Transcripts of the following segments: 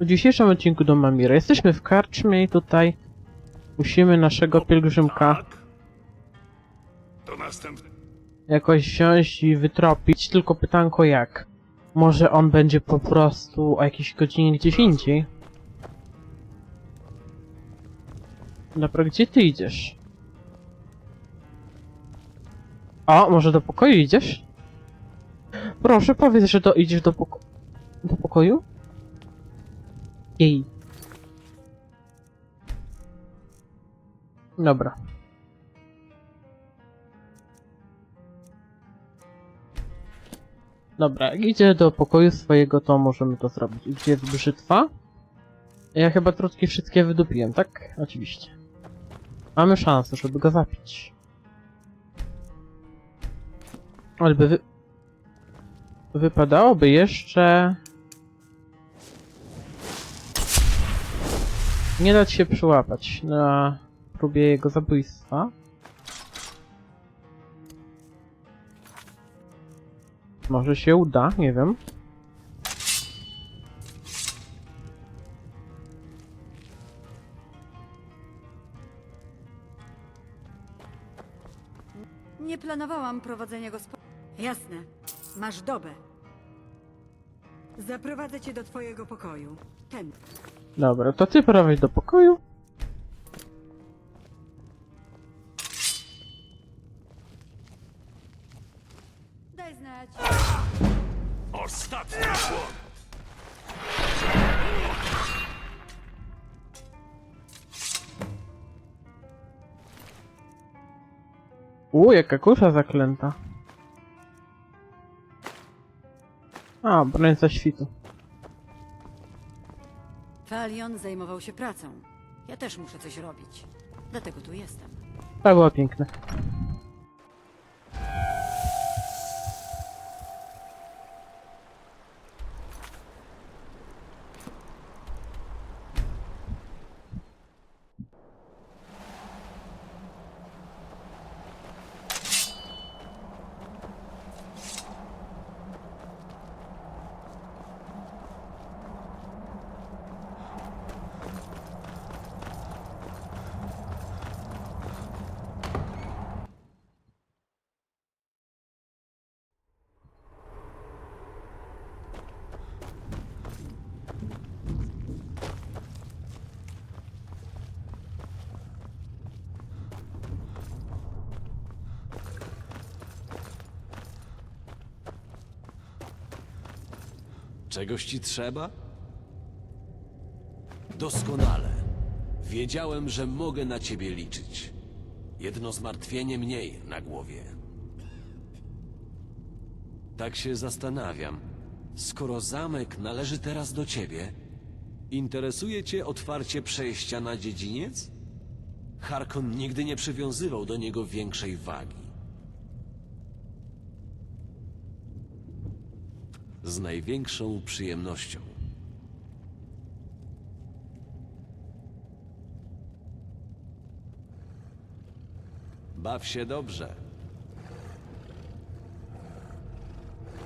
W dzisiejszym odcinku do Mamira jesteśmy w karczmie i tutaj musimy naszego pielgrzymka Tak? To następny. jakoś wziąć i wytropić, tylko pytanko jak? Może on będzie po prostu o jakiejś godzinie gdzieś indziej? Dobra, gdzie ty idziesz? O, może do pokoju idziesz? Proszę powiedz, że do, idziesz do, poko do pokoju? Jej. Dobra. Dobra, jak idzie do pokoju swojego, to możemy to zrobić. Gdzie jest brzytwa? Ja chyba trutki wszystkie wydupiłem, tak? Oczywiście. Mamy szansę, żeby go zapić. Ale by wy... Wypadałoby jeszcze... Nie dać się przyłapać na próbie jego zabójstwa. Może się uda, nie wiem. Nie planowałam prowadzenia gospodarstwa. Jasne. Masz dobę. Zaprowadzę cię do twojego pokoju. Ten. Dobra, to ty prowadź do pokoju. Daj znać. Ostatni błąd. U, jaka kusza zaklęta. A, broń za świtu. Falion zajmował się pracą. Ja też muszę coś robić. Dlatego tu jestem. To było piękne. Czegoś ci trzeba? Doskonale. Wiedziałem, że mogę na ciebie liczyć. Jedno zmartwienie mniej na głowie. Tak się zastanawiam. Skoro zamek należy teraz do ciebie, interesuje cię otwarcie przejścia na dziedziniec? Harkon nigdy nie przywiązywał do niego większej wagi. Z największą przyjemnością. Baw się dobrze.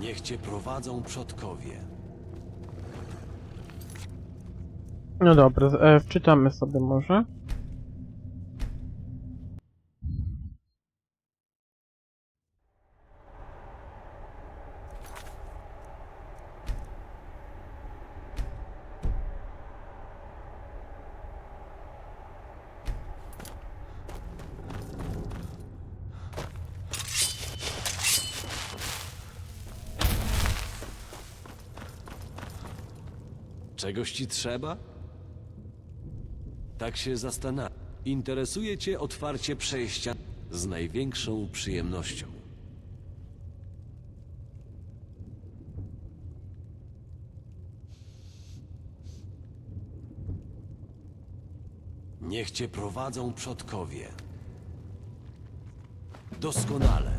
Niech cię prowadzą przodkowie. No dobra, e, wczytamy sobie może. Czegoś ci trzeba? Tak się zastanawiam. Interesuje cię otwarcie przejścia z największą przyjemnością. Niech cię prowadzą przodkowie. Doskonale.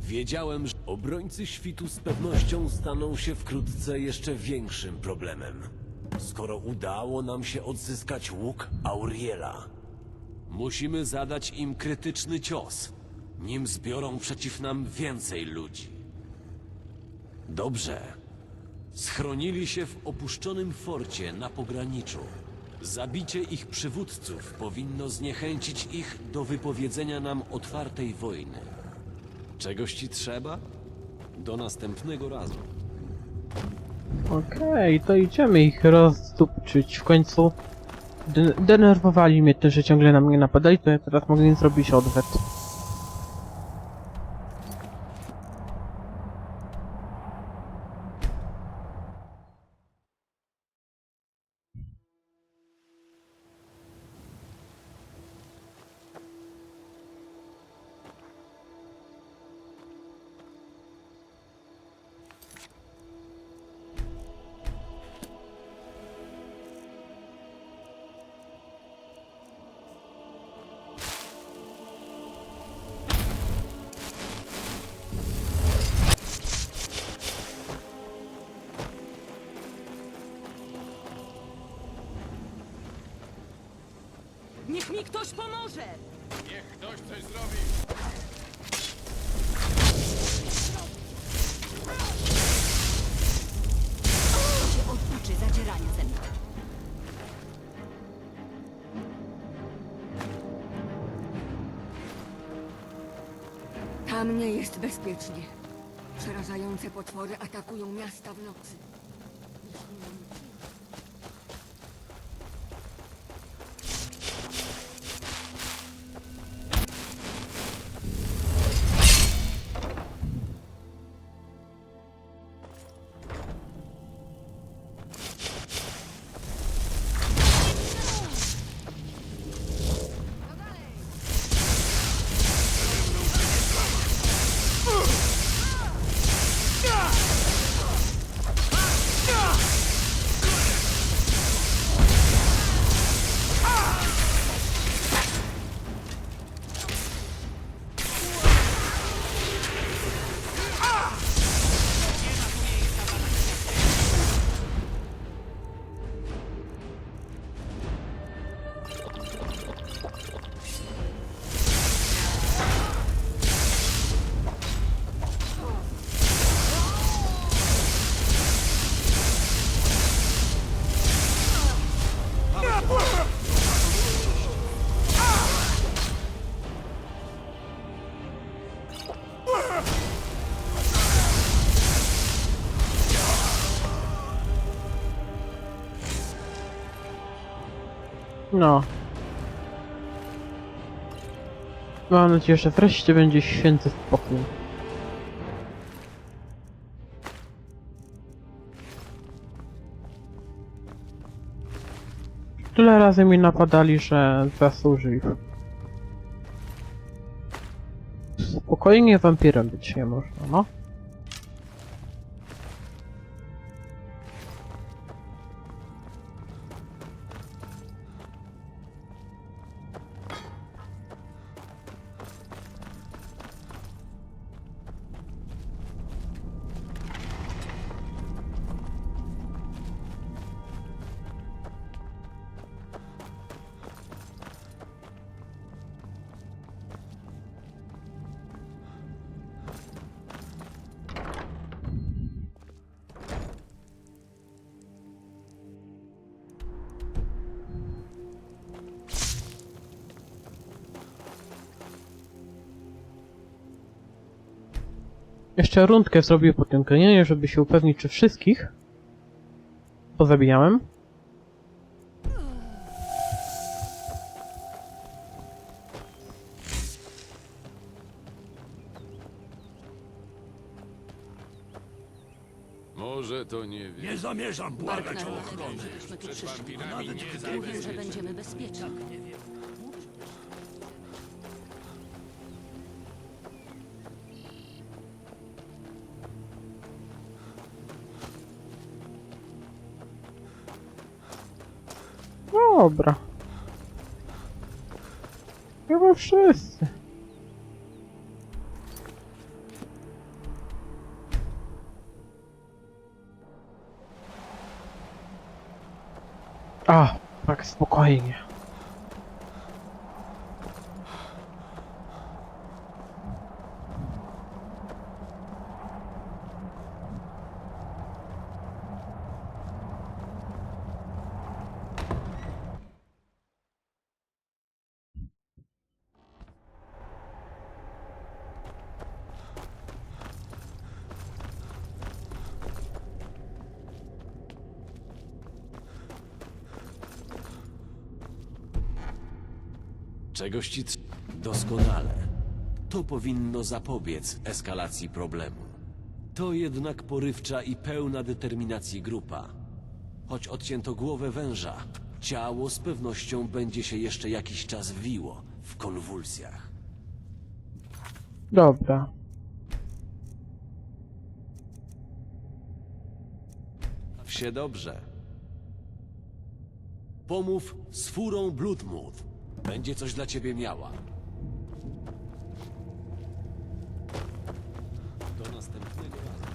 Wiedziałem, że obrońcy świtu z pewnością staną się wkrótce jeszcze większym problemem. Skoro udało nam się odzyskać łuk Auriela, musimy zadać im krytyczny cios, nim zbiorą przeciw nam więcej ludzi. Dobrze. Schronili się w opuszczonym forcie na pograniczu. Zabicie ich przywódców powinno zniechęcić ich do wypowiedzenia nam otwartej wojny. Czegoś ci trzeba? Do następnego razu. Okej, to idziemy ich rozdupczyć. W końcu de- denerwowali mnie tym, że ciągle na mnie napadali, to ja teraz mogę im zrobić odwet. Pomoże! Niech ktoś coś zrobi! To się oduczy ze mną. Tam nie jest bezpiecznie. Przerażające potwory atakują miasta w nocy. No. Mam nadzieję, że wreszcie będzie święty spokój. Tyle razy mi napadali, że zasłużyli. Spokojnie wampirem być nie można, no. Jeszcze rundkę zrobię po tym kanionie, żeby się upewnić, czy wszystkich pozabijałem. Może to nie wiem. Nie zamierzam błagać o ochronę. przyszli. Nawet gdyby Mówił, że będziemy bezpieczni. Dobra. Chyba wszyscy. A, tak spokojnie. Doskonale. To powinno zapobiec eskalacji problemu. To jednak porywcza i pełna determinacji grupa. Choć odcięto głowę węża, ciało z pewnością będzie się jeszcze jakiś czas wiło w konwulsjach. Dobra. Baw się dobrze. Pomów z furą Bloodmouth. Będzie coś dla ciebie miała. Do następnego razu.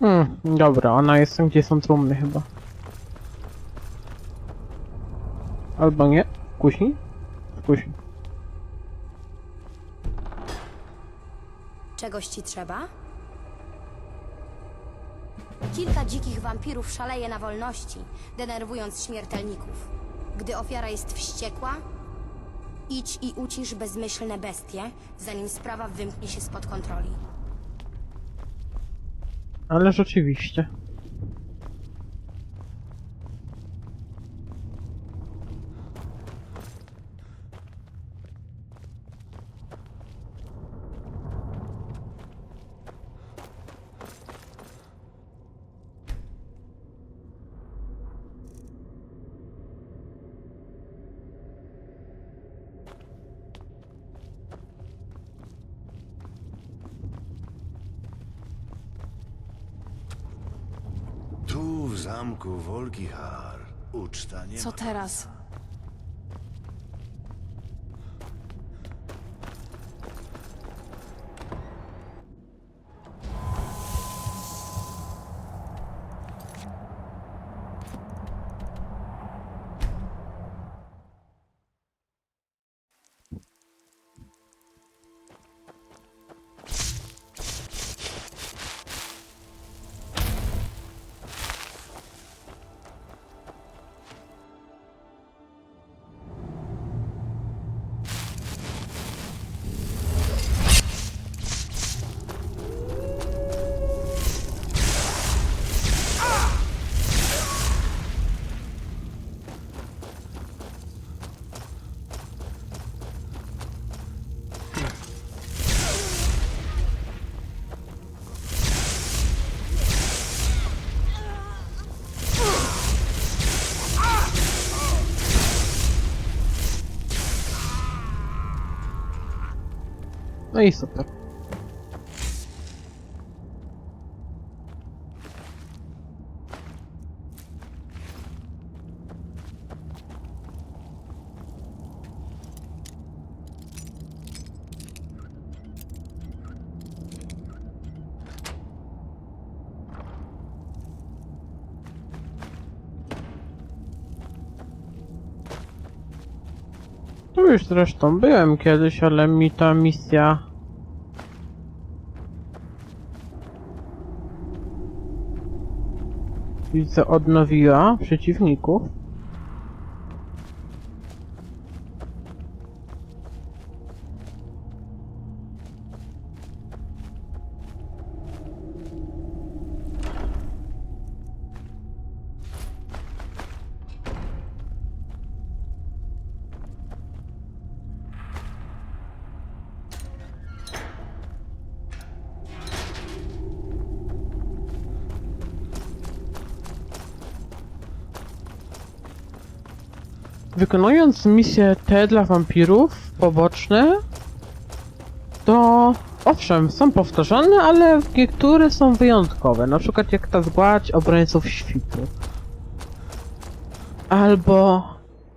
Hmm, dobra, ona jest tam, gdzie są trumny chyba. Albo nie? Kusi? Czegoś ci trzeba? Kilka dzikich wampirów szaleje na wolności, denerwując śmiertelników. Gdy ofiara jest wściekła, idź i ucisz bezmyślne bestie, zanim sprawa wymknie się spod kontroli. Ale rzeczywiście. Tu w zamku Volkihar uczta nie Co ma. teraz? No i super. Już zresztą byłem kiedyś, ale mi ta misja widzę odnowiła przeciwników. Wykonując misje te dla wampirów, poboczne, to owszem, są powtarzane, ale niektóre są wyjątkowe. Na przykład jak ta zgładź obrońców świtu. Albo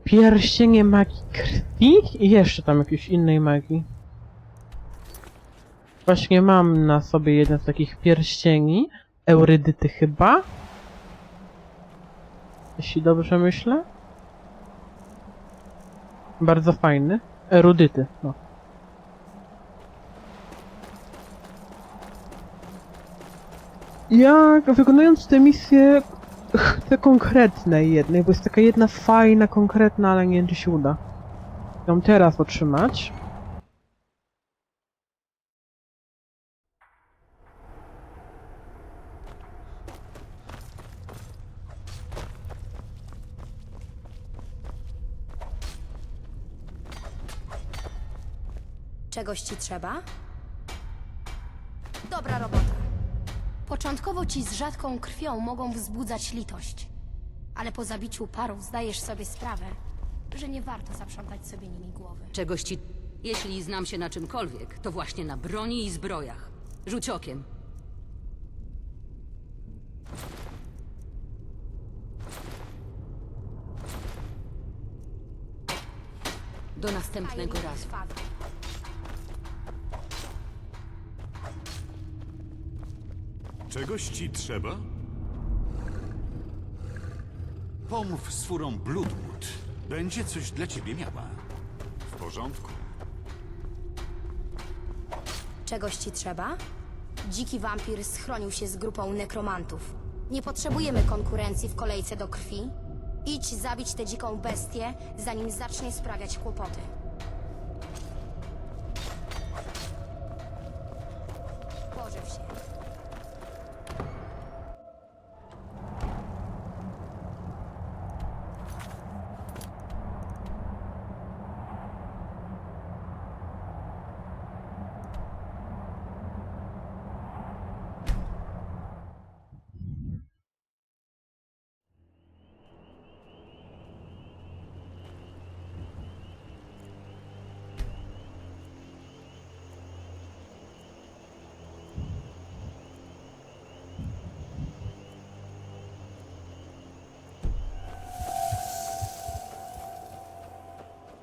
pierścienie magii krwi i jeszcze tam jakiejś innej magii. Właśnie mam na sobie jeden z takich pierścieni, Eurydyty chyba. Jeśli dobrze myślę. Bardzo fajny. Erudyty, no. Ja wykonując tę misję chcę konkretnej jednej, bo jest taka jedna fajna, konkretna, ale nie wiem czy się uda. ją teraz otrzymać. Czegoś ci trzeba? Dobra robota. Początkowo ci z rzadką krwią mogą wzbudzać litość. Ale po zabiciu parów zdajesz sobie sprawę, że nie warto zaprzątać sobie nimi głowy. Czegoś ci... Jeśli znam się na czymkolwiek, to właśnie na broni i zbrojach. Rzuć okiem. Do następnego razu. Czegoś ci trzeba? Pomów z furą Bloodwood. Będzie coś dla ciebie miała. W porządku. Czegoś ci trzeba? Dziki wampir schronił się z grupą nekromantów. Nie potrzebujemy konkurencji w kolejce do krwi. Idź zabić tę dziką bestię, zanim zacznie sprawiać kłopoty. Pożyw się.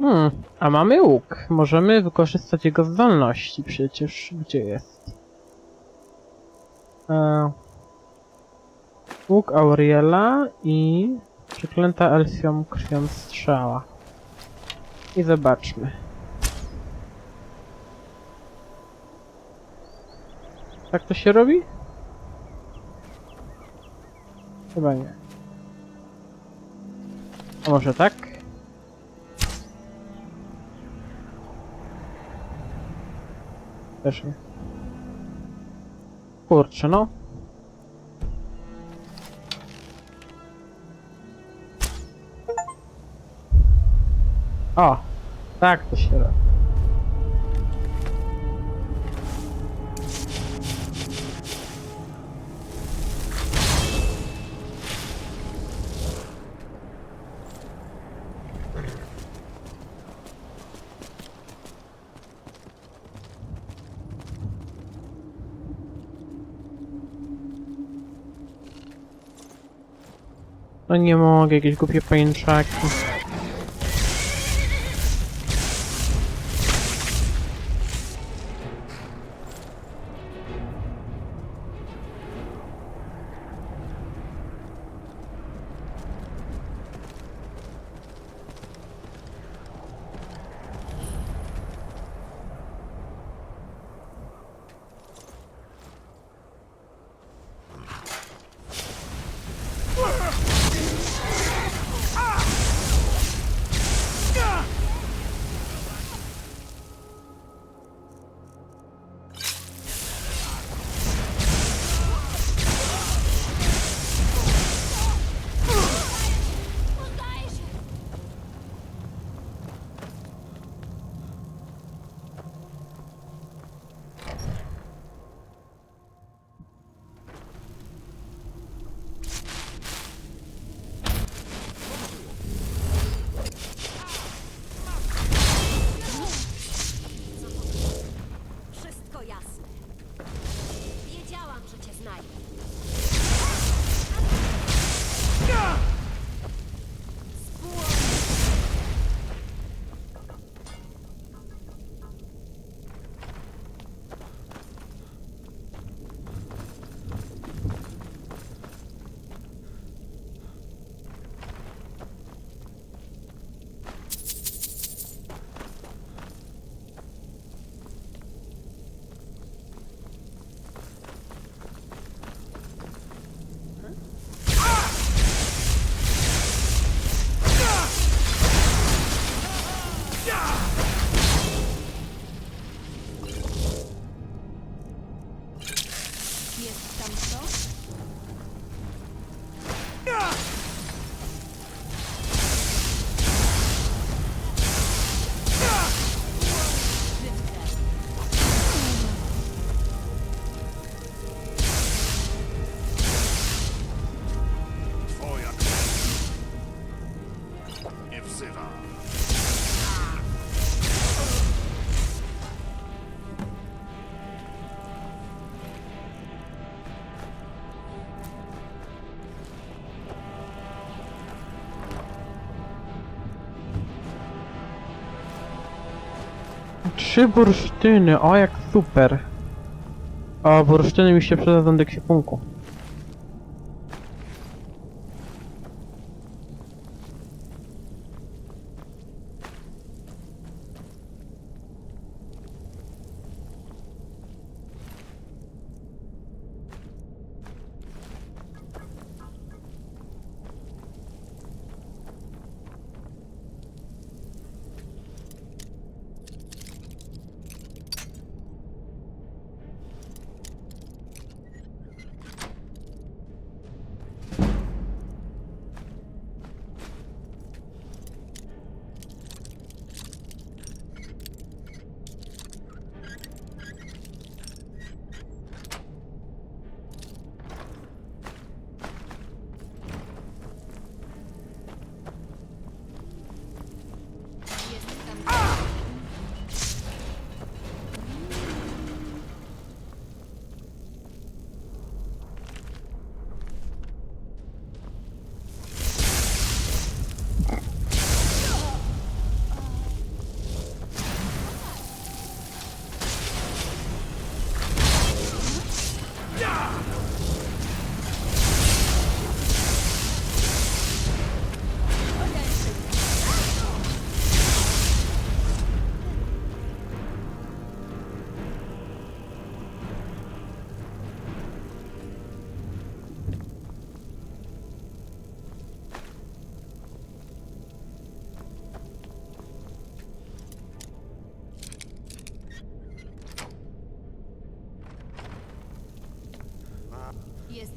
Hmm, a mamy łuk. Możemy wykorzystać jego zdolności przecież. Gdzie jest? E... Łuk Auriela i przeklęta Elfią krwią strzała. I zobaczmy. Tak to się robi? Chyba nie. A może tak? Nie. Kurczę, no. O! Tak to się robi. No nie mogę, jakieś głupie pajęczaki. Trzy bursztyny, o jak super. O, bursztyny mi się przydadzą do ekwipunku.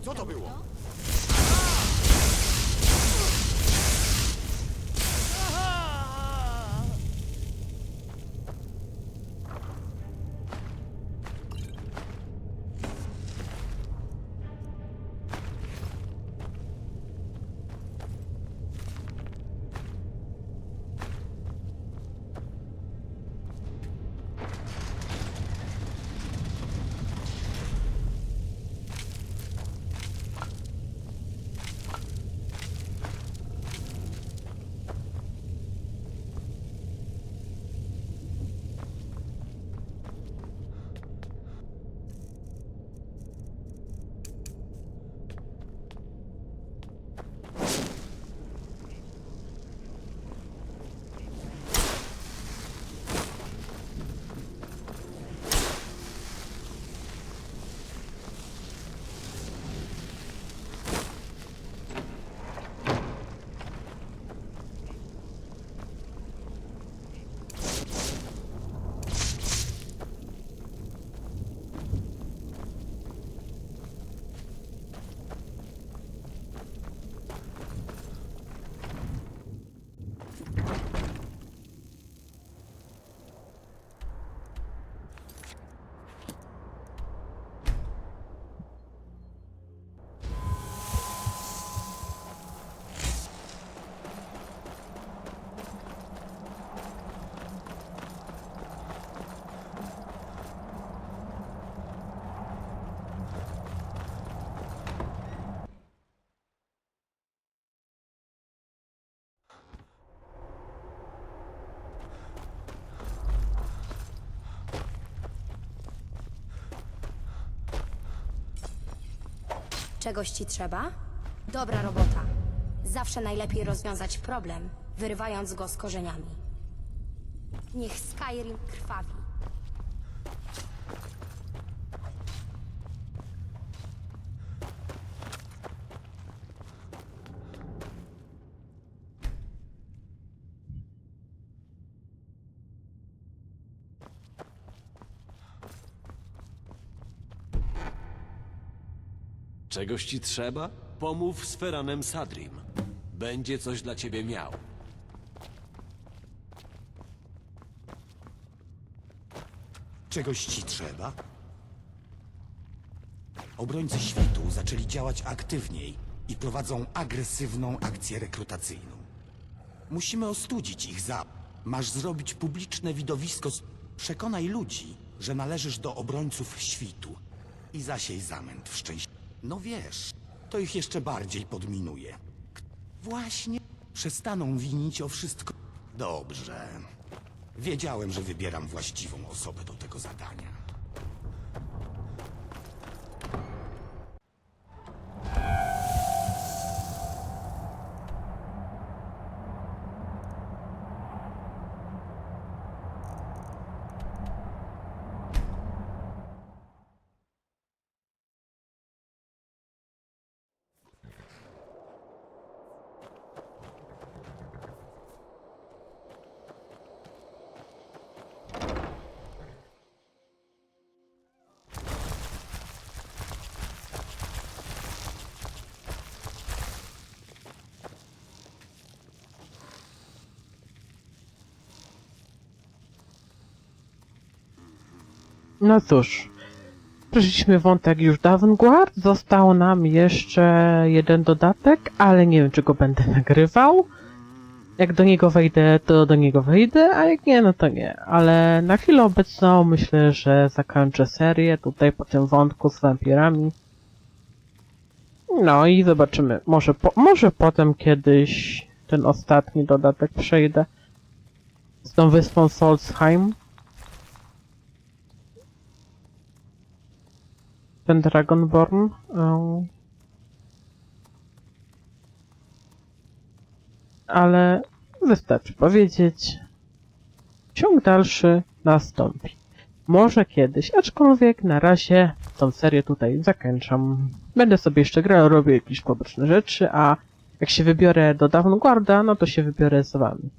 Co to było? Czegoś ci trzeba? Dobra robota. Zawsze najlepiej rozwiązać problem, wyrywając go z korzeniami. Niech Skyrim krwawi. Czegoś ci trzeba? Pomów z Feranem Sadrim. Będzie coś dla ciebie miał. Czegoś ci trzeba? Obrońcy świtu zaczęli działać aktywniej i prowadzą agresywną akcję rekrutacyjną. Musimy ostudzić ich za. Masz zrobić publiczne widowisko. z- Przekonaj ludzi, że należysz do obrońców świtu. I zasiej zamęt w szczęście. No wiesz, to ich jeszcze bardziej podminuje. K- Właśnie przestaną winić o wszystko. Dobrze. Wiedziałem, że wybieram właściwą osobę do tego zadania. No cóż, przeszliśmy wątek już Davengard, został nam jeszcze jeden dodatek, ale nie wiem czy go będę nagrywał. Jak do niego wejdę, to do niego wejdę, a jak nie, no to nie. Ale na chwilę obecną myślę, że zakończę serię tutaj po tym wątku z wampirami. No i zobaczymy. Może, po, może potem kiedyś ten ostatni dodatek przejdę z tą wyspą Solsheim. Ten Dragonborn. em, ale wystarczy powiedzieć, ciąg dalszy nastąpi. Może kiedyś, aczkolwiek na razie tą serię tutaj zakończam. Będę sobie jeszcze grał, robię jakieś poboczne rzeczy, a jak się wybiorę do Dawnguarda, no to się wybiorę z wami.